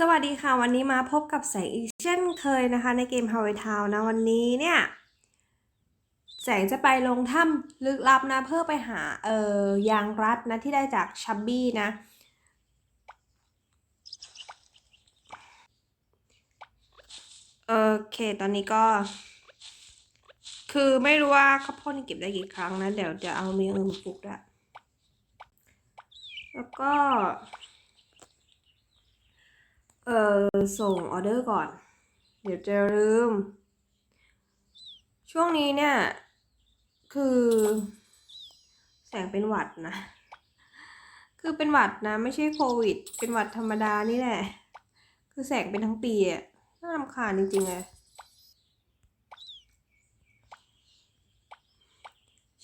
สวัสดีค่ะ วันนี้มาพบกับแสงอีกเช่นเคยนะคะ ในเกม h a w a i Town นะวันนี้เนี่ย แสงจะไปลงถ้ำลึกลับนะ เพื่อไปหาเอ่อยางรัดนะที่ได้จากชับบี้นะ โอเค ตอนนี้ก็ คือไม่รู้ว่าข้าวโพดนี่เก็บได้กี่ครั้งนะ เดี๋ยวจะเอามีอื่นมปลูกด้วยแล้วก็ เออส่งออเดอร์ก่อน เดี๋ยวจะลืม ช่วงนี้เนี่ย คือ แสงเป็นหวัดนะ คือเป็นหวัดนะ ไม่ใช่โควิด เป็นหวัดธรรมดานี่แหละ คือแสงเป็นทั้งปีอะน่ารำคาญจริงๆเลย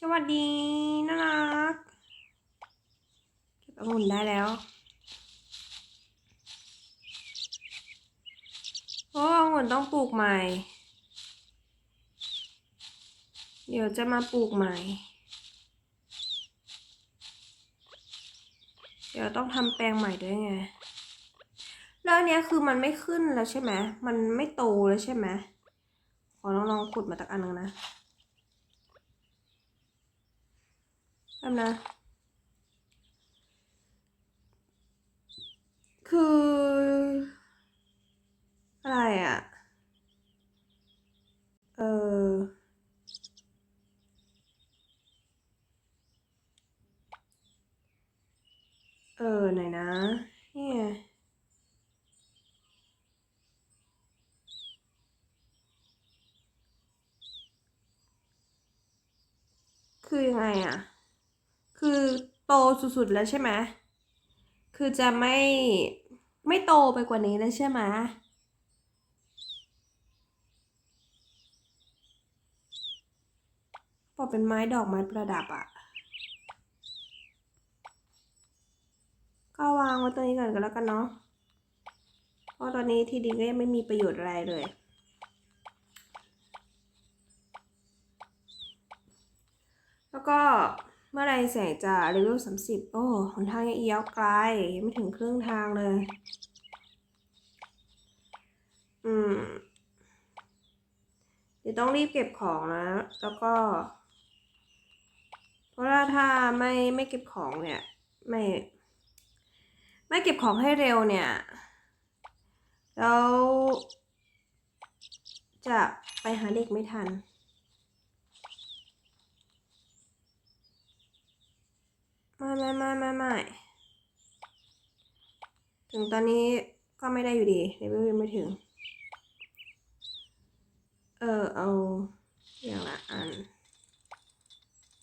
สวัสดีน่ารักเก็บองุ่นได้แล้ว โอ้องุ่นต้องปลูกใหม่ เดี๋ยวจะมาปลูกใหม่ เดี๋ยวต้องทำแปลงใหม่ด้วยไง แล้วอันเนี้ยคือมันไม่ขึ้นแล้วใช่ไหม มันไม่โตแล้วใช่ไหม ขอลองลองขุดมาตักอันหนึงนะแป๊บนะคือ อะไรอะเออ เออไหนนะเนี่ยคือยังไงอะคือโตสุดๆแล้วใช่ไหมคือจะไม่ไม่โตไปกว่านี้แล้วใช่ไหม พอเป็นไม้ดอกไม้ประดับอะก็วางไว้ตรงนี้ก่อนก็แล้วกันเนาะ เพราะตอนนี้ที่ดินก็ยังไม่มีประโยชน์อะไรเลย แล้วก็เมื่อไรแสงจะเลเวลสามสิบโอ้หนทางยังเอียวไกลยังไม่ถึงครึ่งทางเลย อืม เดี๋ยวต้องรีบเก็บของนะ แล้วก็ ราะว่าถ้าไม่ไม่เก็บของเนี่ยไม่ไม่เก็บของให้เร็วเนี่ยแล้วจะไปหาเด็กไม่ทัน ไม่ไม่ไม่ไม่ไม่ถึงตอนนี้ก็ไม่ได้อยู่ดีเลเวลยังไม่ถึง เออเอาอย่างละอัน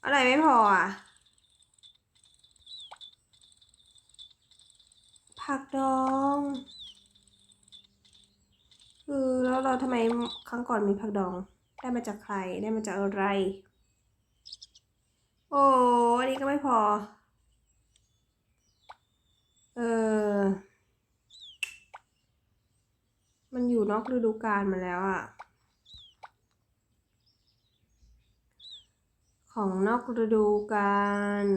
อะไรไม่พออะ ผักดองคือแล้วเราทำไมครั้งก่อนมีผักดอง ได้มาจากใคร ได้มาจากอะไร โอ้อันนี้ก็ไม่พอ เออ มันอยู่นอกฤดูกาลมาแล้วอะ ของนอกฤดูกาล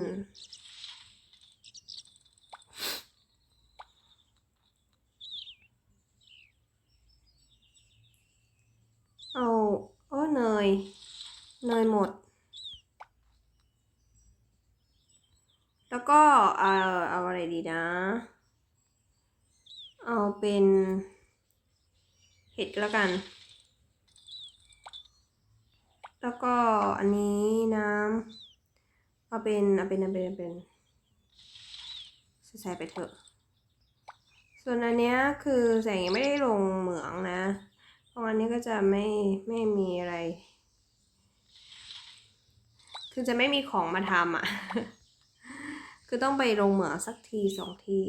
เอาเออเนย เนยหมด แล้วก็เอ่อเอาอะไรดีนะ เอาเป็น เห็ดแล้วกัน แล้วก็อันนี้น้ำ เอาเป็นเอาเป็นเอาเป็นเอาเป็นใส่ไปเถอะ ส่วนอันเนี้ยคือแสงยังไม่ได้ลงเหมืองนะเพราะอันนี้ก็จะไม่ไม่มีอะไร คือจะไม่มีของมาทำอะ คือต้องไปลงเหมืองสักทีสองที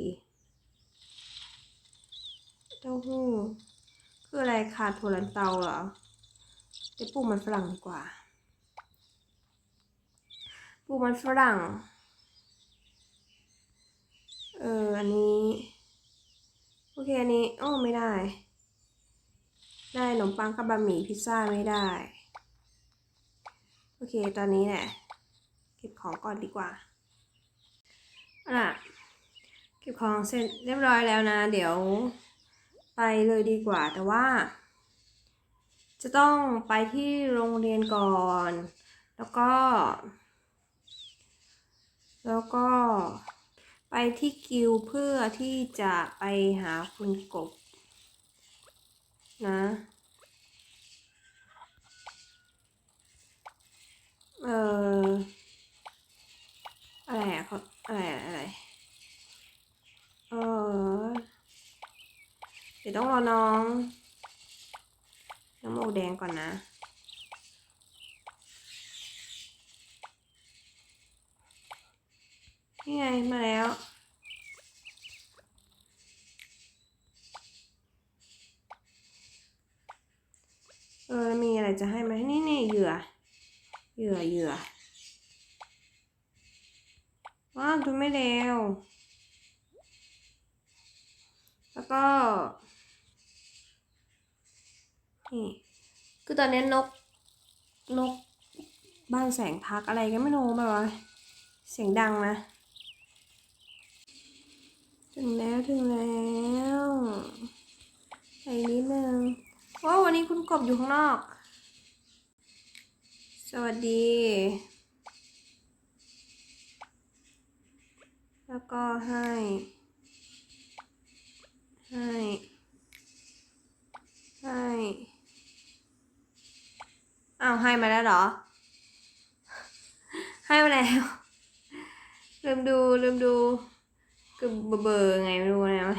เต้าหู้คืออะไรขาดถั่วลันเตาเหรอไปปลูกมันฝรั่งดีกว่า ปูมันฝรั่ง เออ อันนี้ โอเค อันนี้โอ้ไม่ได้ ได้ขนมปังกับบะหมี่พิซซ่าไม่ได้ โอเค ตอนนี้แหละ เก็บของก่อนดีกว่าอะเก็บของเสร็จเรียบร้อยแล้วนะ เดี๋ยวไปเลยดีกว่า แต่ว่า จะต้องไปที่โรงเรียนก่อน แล้วก็ แล้วก็ไปที่กิวเพื่อที่จะไปหาคุณกบ นะ เอออะไรอะเขาอะไรอะอะไร เออเดี๋ยวต้องรอน้อง น้ำโมกแดงก่อนนะ นี่ไงมาแล้ว เออ มีอะไรจะให้ไหมนี่นี่เหยื่อ เหยื่อเหยื่อ ว้าวดูไม่เร็ว แล้วก็ นี่ คือตอนนี้นก นกบ้านแสงพักอะไรกันไม่รู้แบบว่าเสียงดังนะ ถึงแล้วถึงแล้วไปนิดนึงว้าวันนี้คุณกบอยู่ข้างนอก สวัสดี แล้วก็ให้ ให้ ให้อ้าวให้มาแล้วเหรอ ให้มาแล้วลืมดูลืมดู คือเบอร์ไงไม่รู้นะ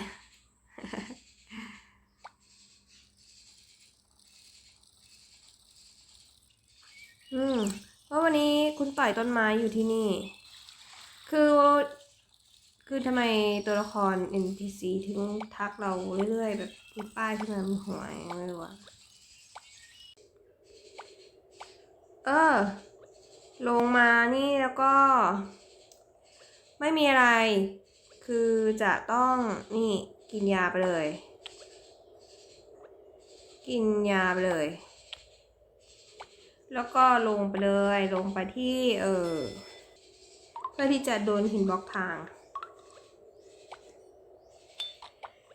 อืมเพราะวันนี้คุณต่อยต้นไม้อยู่ที่นี่ คือคือทำไมตัวละคร NPC ถึงทักเราเรื่อยๆ แบบมีป้ายขึ้นมาบนหัวอย่างเงี้ยไม่รู้อะเออ ลงมานี่แล้วก็ ไม่มีอะไร คือจะต้องนี่กินยาไปเลย กินยาไปเลย แล้วก็ลงไปเลยลงไปที่เออเพื่อที่จะโดนหินบล็อกทาง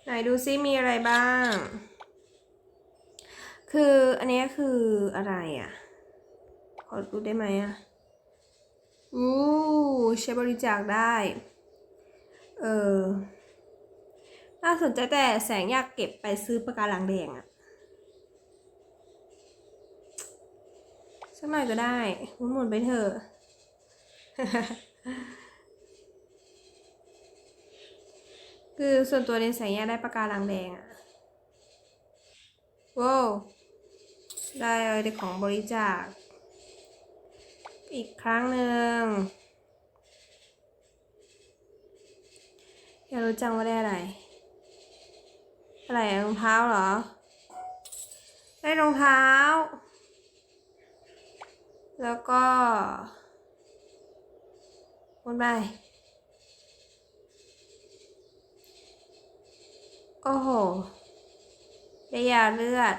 ไหนดูซิมีอะไรบ้าง คืออันนี้คืออะไรอะ ขอดูได้ไหมอะอู้ใช้บริจาคได้ เออ น่าสนใจแต่แสงอยากเก็บไปซื้อปากการังแดงอะสักหน่อยก็ได้หมุนๆไปเถอะคือส่วนตัวในแสงอยากได้ปากการังแดงอะว้าวได้เลยของบริจาค อีกครั้งหนึ่ง อยารู้จังว่าได้อะไร อะไรรองเท้าเหรอ ได้รองเท้า แล้วก็วนไป โอ้โห ได้ยาเลือด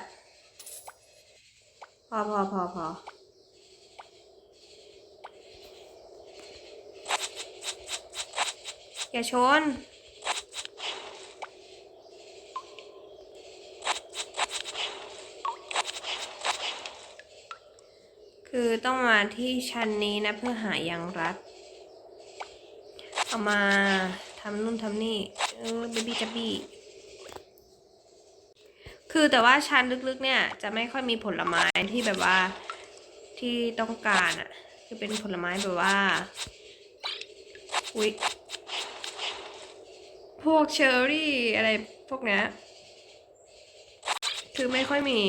พอพอพอพออย่าชน คือต้องมาที่ชั้นนี้นะเพื่อหายางรัด เอามาทำนู่นทำนี่ เออเบบี้จับบี้ คือแต่ว่าชั้นลึกๆ เนี่ย จะไม่ค่อยมีผลไม้ที่แบบว่าที่ต้องการอะ่ะ คือเป็นผลไม้แบบว่า อุ๊ย พวกเชอร์รี่อะไรพวกเนี้ยคือไม่ค่อยมี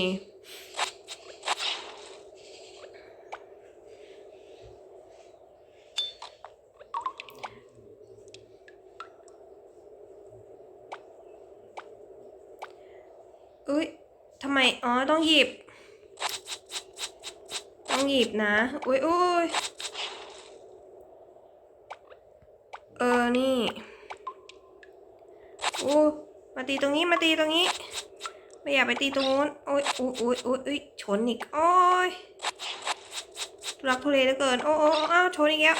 อุ้ยทำไมอ๋อต้องหยิบ ต้องหยิบนะอุ้ยอุ้ยเออนี่โอ้มาตีตรงนี้มาตีตรงนี้ไม่อยากไปตีตรงนู้นโอ้ยโอ้ยโอ้ยอ้ยโอ้ยชนอีกโอ้ยทุรักทุเลเหลือเกิน โอ้โอ้อ้าวชนอีกแล้ว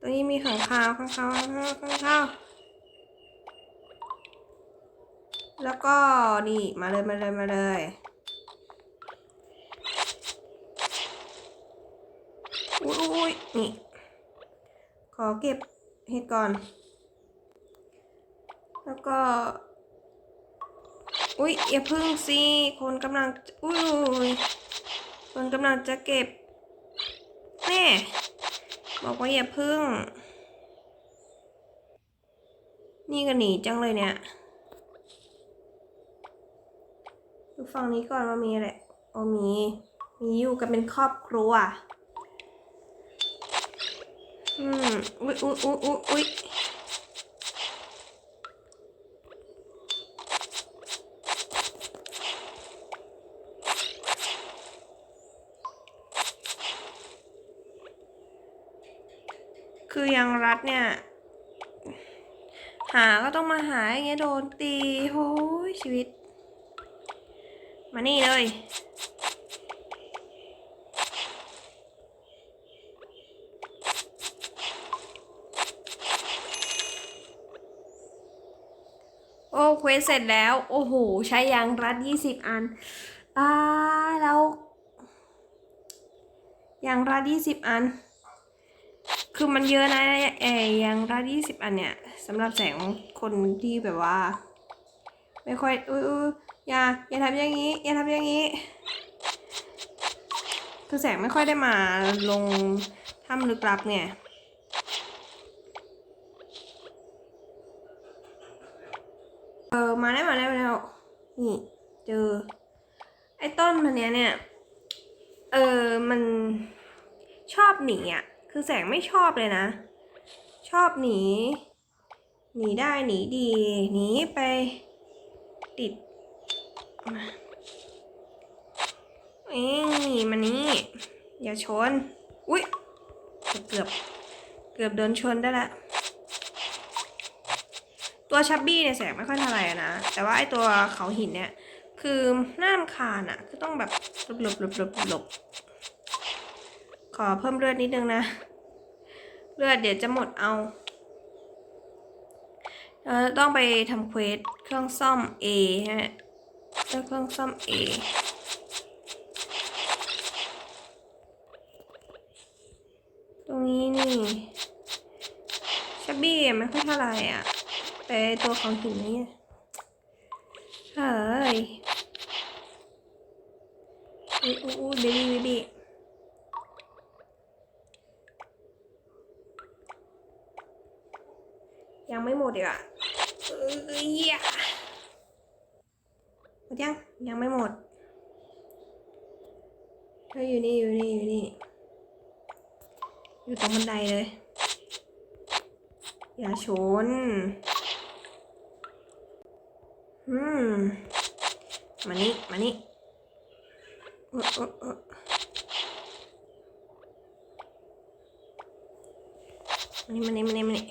ตรงนี้มีขังคาวขังคาวขังคาวขังคาว แล้วก็นี่มาเลยมาเลยมาเลยอุ้ยนี่ ขอเก็บเห็ดก่อน แล้วก็ อุ้ยอย่าพึ่งสิ คนกำลัง อุ้ยอุ้ยคนกำลังจะเก็บแน่บอกว่าอย่าพึ่ง นี่ก็หนีจังเลยเนี่ย ดู ฝั่งนี้ก่อนว่ามีอะไรอ๋อมี มีอยู่กันเป็นครอบครัว อืมอุ๊ยอุ๊ยอุ๊ยอุ๊ยอุ๊ยคือยังรัดเนี่ย หาก็ต้องมาหาอย่างเงี้ยโดนตีโอ้ยชีวิต มานี่เลย โอ้เควสเสร็จแล้ว โอ้โห ใช้ยางรัดยี่สิบอันตาแล้วยางรัดยี่สิบอัน คือมันเยอะนะเออยางรัดยี่สิบอันเนี่ยสำหรับแสงคนที่แบบว่า ไม่ค่อยอุ้ย อย่าอย่าทำอย่างนี้ อย่าทำอย่างนี้ คือแสงไม่ค่อยได้มาลงถ้ำลึกลับไงเออมาแล้มาแล้มาแล้ว นี่ เจอ ไอ้ต้นมันเนี้ยเนี่ย เออมันชอบหนีอะ คือแสงไม่ชอบเลยนะ ชอบหนี หนีได้หนีดี หนีไปติด มาเอ้ยมานี่ อย่าชน อุ๊ยเกือบ เกือบโดนชนได้ละตัวชับบี้เนี่ยแสงไม่ค่อยเท่าไหร่นะ แต่ว่าไอตัวเขาหินเนี่ย คือน่ารำคาญอะคือต้องแบบหลบหลบหลบหลบหลบขอเพิ่มเลือดนิดนึงนะ เลือดเดี๋ยวจะหมดเอาเราต้องไปทำเควสเครื่องซ่อม A ฮะ เครื่องซ่อมเอตรงนี้นี่ชับบี้ไม่ค่อยเท่าไหร่อะ แต่ตัวของหินนี่เฮ้ยอุ้ยอุ้ยอุ้ยเบบี้เบบี้ยังไม่หมดอีกอะเอ้ยอะหมดยัง ยังไม่หมดเธออยู่นี่ อยู่นี่ อยู่นี่ อยู่ตรงบันไดเลย อย่าชน อืม มานี่ มานี่เออเออเออมานี่ มานี่ มานี่ มานี่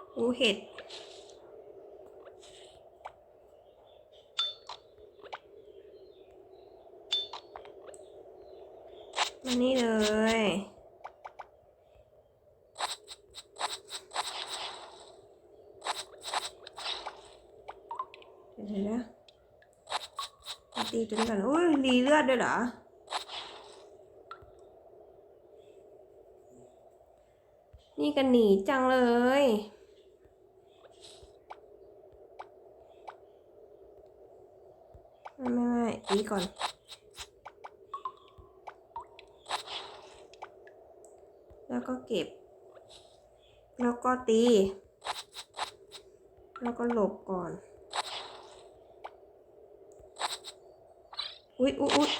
โอ้เห็ด มานี่เลย เดี๋ยวนะมาตีตัวนี้ก่อนอุ้ยรีเลือดด้วยเหรอนี่กันหนีจังเลย ไม่ไม่ไม่ตี ก่อน แล้วก็เก็บ แล้วก็ตี แล้วก็หลบก่อน อุ๊ยอุ๊ยอุ๊ย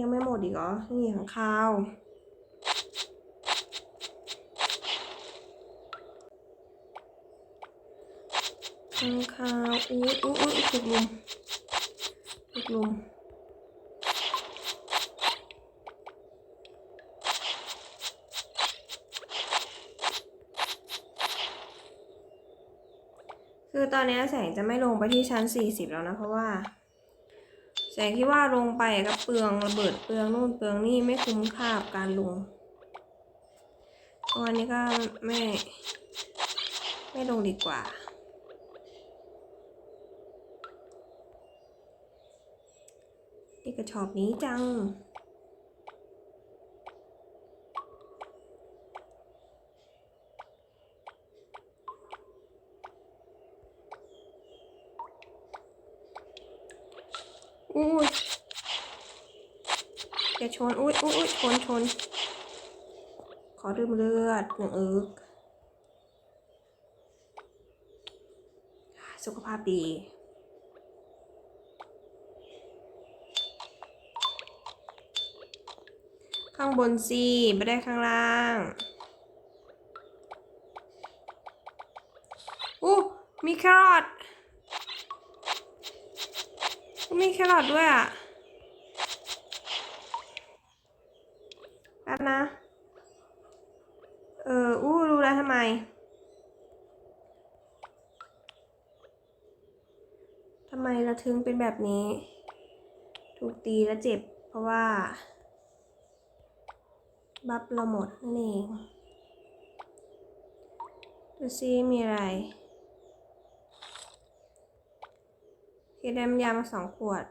ยังไม่หมดอีกเหรอ นี่ขังข้าว ขังขาวอุ๊ยอุ๊ยอุ๊ยถูกลุมถูกลุมคือตอนนี้แสงจะไม่ลงไปที่ชั้น 40 แล้วนะ เพราะว่า แสงที่ว่าลงไปก็เปลืองระเบิดเปลืองนู่นเปลืองนี่ไม่คุ้มค่ากับการลงวันนี้ก็ไม่ ไม่ลงดีกว่า นี่ กระชอบนี้จัง อุ้ยอย่าชนอุ้ยอุ้ยอุ้ยชนชน ขอดื่มเลือดหนึ่งอึก สุขภาพดี ข้าง บนสิไม่ได้ข้างล่างอู้มีแครอทมีแครอทด้วยอะแป๊บนะ เออ อู้ รู้แล้วทำไม ทำไมเราถึงเป็นแบบนี้ ถูกตีแล้วเจ็บ เพราะว่า บัฟเราหมดนั่นเองดูซิมีอะไรเคได้มยามาสองขวด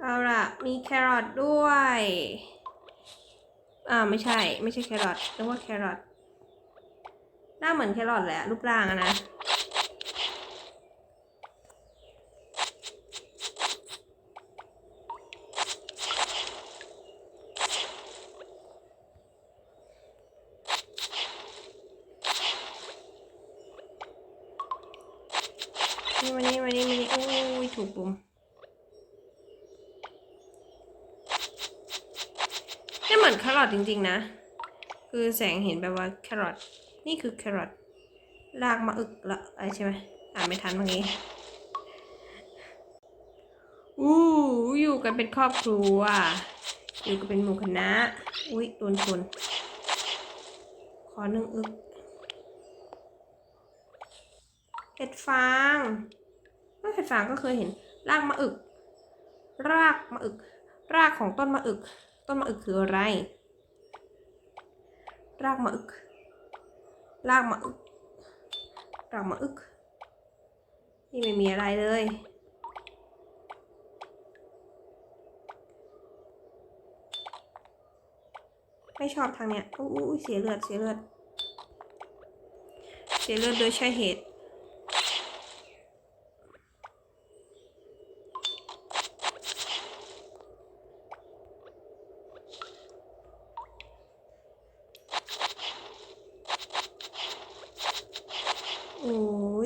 เอาละมีแครอทด้วยอ่าไม่ใช่ ไม่ใช่แครอทนึกว่าแครอทหน้าเหมือนแครอทแหละรูปร่างอะนะ นี่มานี่มานี่มานี่โอ้ ยถูกปุ่มนี่เหมือนแครอทจริง ๆ นะ คือแสงเห็นแบบว่าแครอทนี่คือแครอทลากมาอึกละอะไรใช่ไหมอ่านไม่ทันเมื่อกี้อู้อยู่กันเป็นครอบครัว อยู่กันเป็นหมู่คณะ อุ้ยโดนชนขอหนึ่งอึกเห็ดฟาง เอ้ยเห็ดฟางก็เคยเห็น รากมะอึก รากมะอึก รากของต้นมะอึก ต้นมะอึกคืออะไร รากมะอึก รากมะอึก รากมะอึก นี่ไม่มีอะไรเลยไม่ชอบทางเนี้ยอู้อู้เสียเลือด เสียเลือด เสียเลือดโดยใช่เหตุ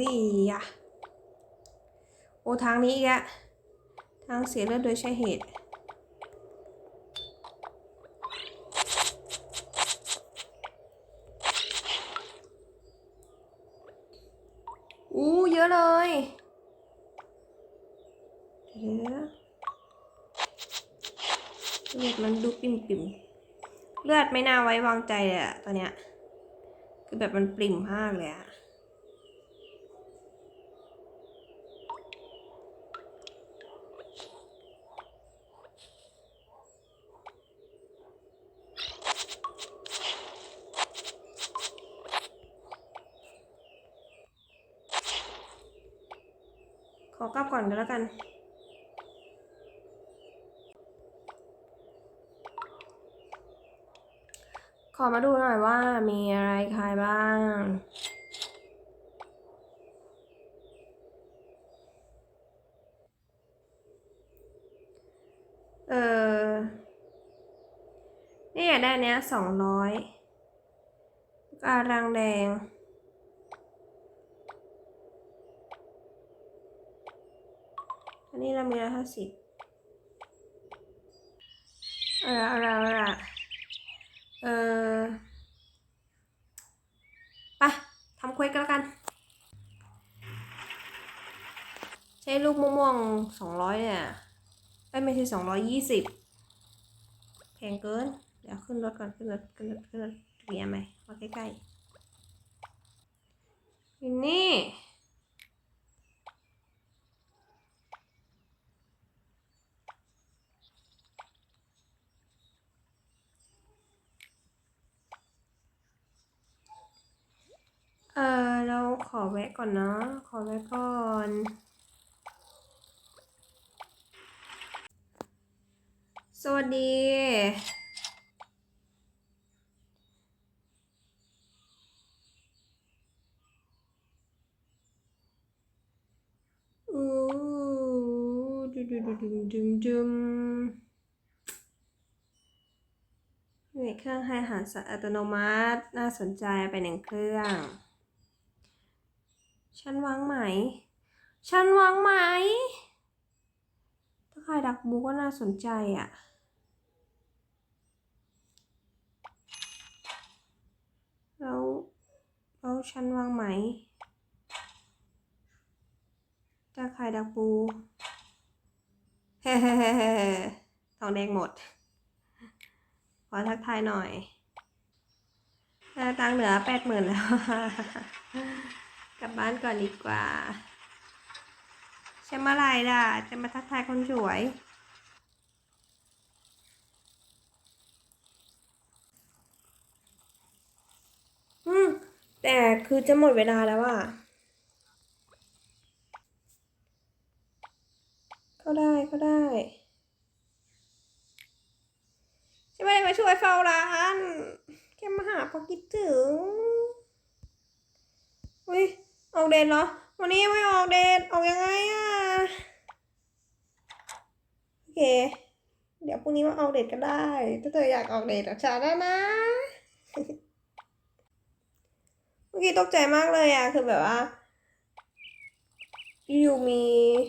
ยอะโอ้ทางนี้อีกอะทางเสียเลือดโดยใช่เหตุ อู้เยอะเลยเดี๋ยวเลือดมันดูปิ่มปิ่มๆเลือดไม่น่าไว้วางใจเลยอะตอนเนี้ย คือแบบมันปริ่มมากเลยอะข อกลับก่อนก็แล้วกัน ขอมาดูหน่อยว่ามีอะไรขายบ้าง เออนี่อยากได้เนี้ยสองร้อยการังแดง นนี้เรามีร้อยห้าสิบเอาละเอาละเอาละเออไปทำเควสกันแล้วกัน ใช้ลูกมะม่วงสองร้อยเนี่ยไม่ใช่สองร้อยยี่สิบแพงเกิน เดี๋ยวขึ้นรถก่อน ขึ้นรถขึ้นรถขึ้นรถเรียนไหมมาใกล้ๆนี่ เราขอแวะก่อนเนาะขอแวะก่อน สวัสดี อู้ดุดุดุดุดุมดุมมีเครื่องให้อาหารสัตว์อัตโนมัติ น่าสนใจไปหนึ่งเครื่อง ฉันวางไหม ฉันวางไหมถ้าใครดักบูก็น่าสนใจอะ แล้วแล้วฉันวางไหมจะขายดักปูเฮ้ๆทองแดงหมด ขอทักทายหน่อยหน้าตังเหลือแปดหมื่นแล้ว กลับบ้านก่อนดีกว่าใช่เมื่อไหรล่ะ จะมาทักทายคนสวย อืม แต่คือจะหมดเวลาแล้วอะก็ได้ก็ได้จะไม่ได้มาช่วยเฝ้าร้าน แค่มาหาเพอคิดถึงอุ้ยออก เดทเหรอ วันนี้ไม่ออกเดทออกยังไงอะ โอเค เดี๋ยวพรุ่งนี้มาออกเดทก็ได้ ถ้าเธออยากออกเดทกับฉันนะนะเมื่อกี้ตกใจมากเลยอะ คือแบบว่า อยู่มี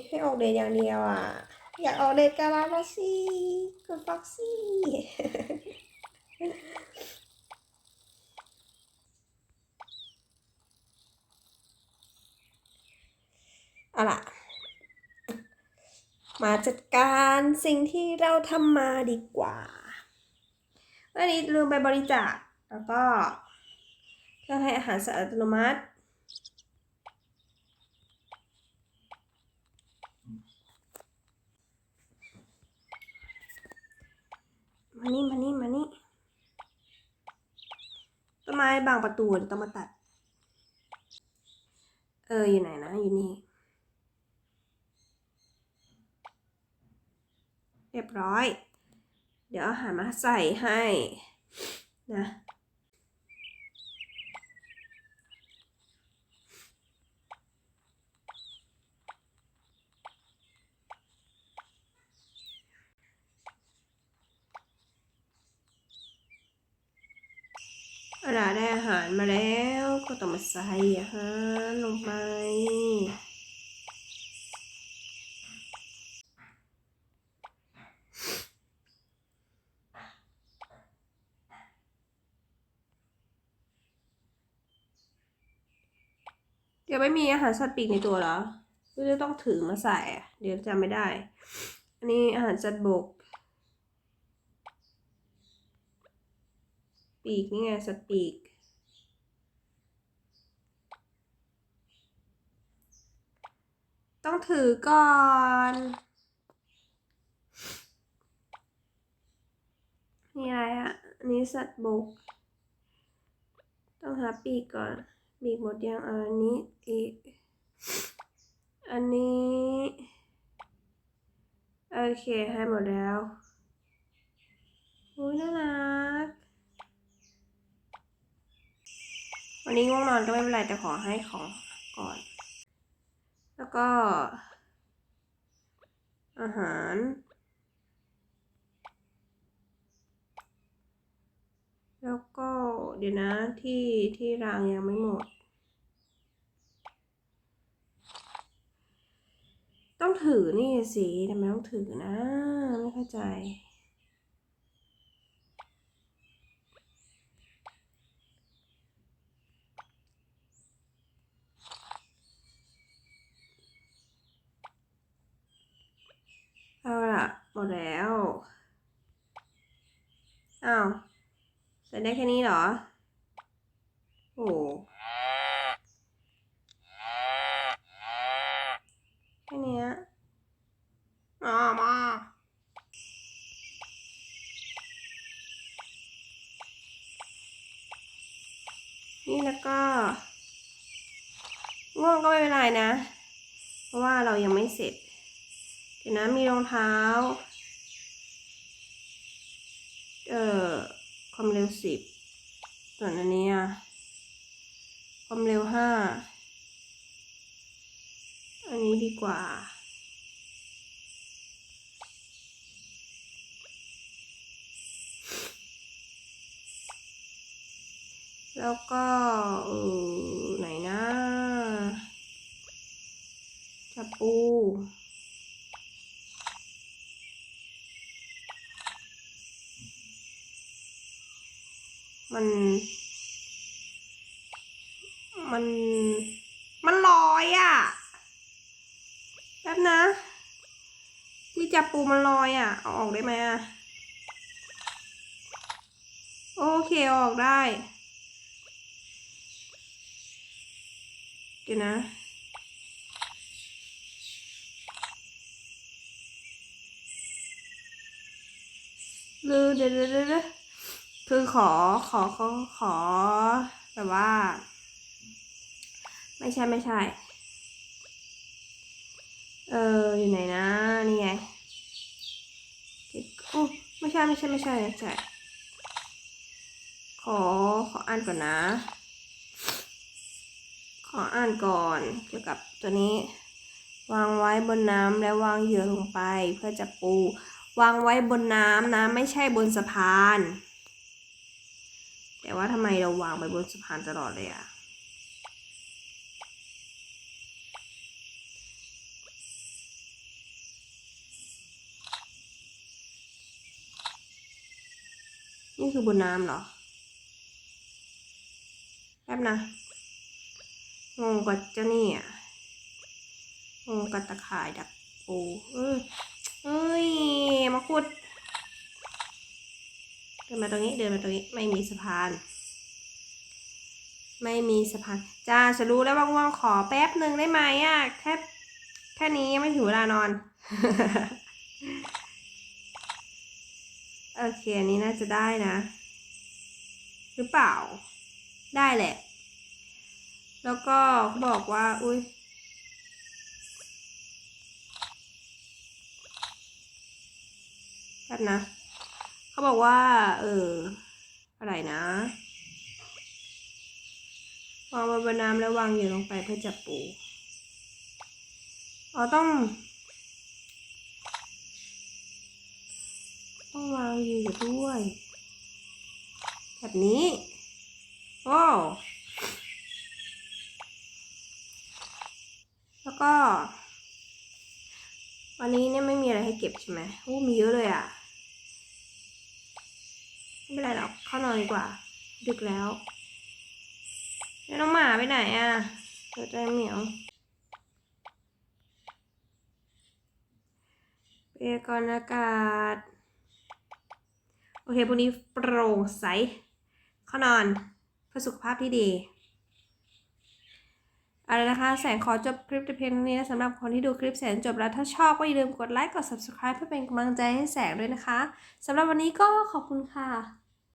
ให้ออกเดทอย่างเดียวอะ อยากออกเดทกับเราละสิกดฟ็อกซี่ เอาล่ะ มาจัดการสิ่งที่เราทำมาดีกว่าวันนี้ลืมไปบริจาค แล้วก็เครื่องให้อาหารสัตว์อัตโนมัติมานี่มานี่มานี่ต้นไม้บางประตูต้องมาตัด เอออยู่ไหนนะ อยู่นี่ รียบร้อย เดี๋ยวอาหารมาใส่ให้นะเอาล่ะได้อาหารมาแล้วก็ต้องมาใส่อาหารลงไป ยวไม่มีอาหารสัตว์ปีกในตัวเหรอหรือจะต้องถือมาใส่ เดี๋ยวจำไม่ได้ อันนี้อาหารสัตว์บก ปีกนี่ไงสัตว์ปีก ต้องถือก่อนนี่อะไรอะ อันนี้สัตว์บก ต้องหาปีกก่อน ปีกหมดยังอะอันนี้อีกอันนี้โอเคให้หมดแล้วอุ้ยน่ารัก วันนี้ง่วงนอนก็ไม่เป็นไรแต่ขอให้ของก่อน แล้วก็ อาหารแล้วก็ เดี๋ยวนะที่ที่รางยังไม่หมด ต้องถือนี่สิทำไมต้องถือนะ ไม่เข้าใจเอาล่ะหมดแล้ว อ้าวใส่ได้แค่นี้เหรอ โอ้แค่นี้มามานี่แล้วก็ง่วงก็ไม่เป็นไรนะ เพราะว่าเรายังไม่เสร็จ เดี๋ยวนะมีรองเท้า เอ่อความเร็วสิบส่วนอันนี้อะ ความเร็วห้า อันนี้ดีกว่า แล้วก็เออไหนนะจับปูมัน มัน มันลอยอะ่ะแป๊บนะที่จับปูมันลอยอะ่ะ เอาออกได้ไหมอะ โอเคออกได้ เดี๋ยวนะหรือดเดี๋ยวเดี๋ยวเดี๋ยวคือขอขอขอขอแบบว่า ไม่ใช่ไม่ใช่ เอออยู่ไหนนะ นี่ไงโอ้ไม่ใช่ไม่ใช่ไม่ใช่ไม่ใช่ ขอขออ่านก่อนนะ ขออ่านก่อนเกี่ยวกับตัวนี้ วางไว้บนน้ำแล้ววางเหยื่อลงไปเพื่อจับปู วางไว้บนน้ำนะไม่ใช่บนสะพาน แต่ว่าทำไมเราวางไปบนสะพานตลอดเลยอะ นี่คือบนน้ำเหรอ แป๊บนะงงกับเจ้านี่อะงงกับตะข่ายดักปูเอ้ยเอ้ย มาขุด เดินมาตรงนี้ เดินมาตรงนี้ ไม่มีสะพาน ไม่มีสะพาน จ้าฉันรู้แล้วว่างๆขอแป๊บหนึ่งได้ไหมอะ แค่ แค่นี้ยังไม่ถึงเวลานอน โอเค อันนี้น่าจะได้นะ หรือเปล่า ได้แหละ แล้วก็เขาบอกว่า อุ้ยแป๊บนะ เขาบอกว่า เออ อะไรนะ วางบนน้ำแล้ววางเหยื่อลงไปเพื่อจับปู อ๋อต้อง ต้องวางเหยื่ด้วย แบบนี้โอ้แล้วก็ วันนี้เนี่ยไม่มีอะไรให้เก็บใช่ไหมโอ้มีเยอะเลยอะ ไม่เป็นไรหรอกเข้านอนดีกว่า ดึกแล้วแล้วน้องหมาไปไหนอะเดี๋ยวใจเหมียวเปรกรณ์อากาศ โอเค พวกนี้โปร่งใสข้านอนเพื่อสุขภาพที่ดีอะไรนะคะ แสงขอจบคลิปแต่เพียงเท่านี้นะสำหรับคนที่ดูคลิปแสงจบแล้ว ถ้าชอบก็อย่าลืมกดไลค์กด subscribe เพื่อเป็นกำลังใจให้แสงด้วยนะคะสำหรับวันนี้ก็ขอบคุณค่ะ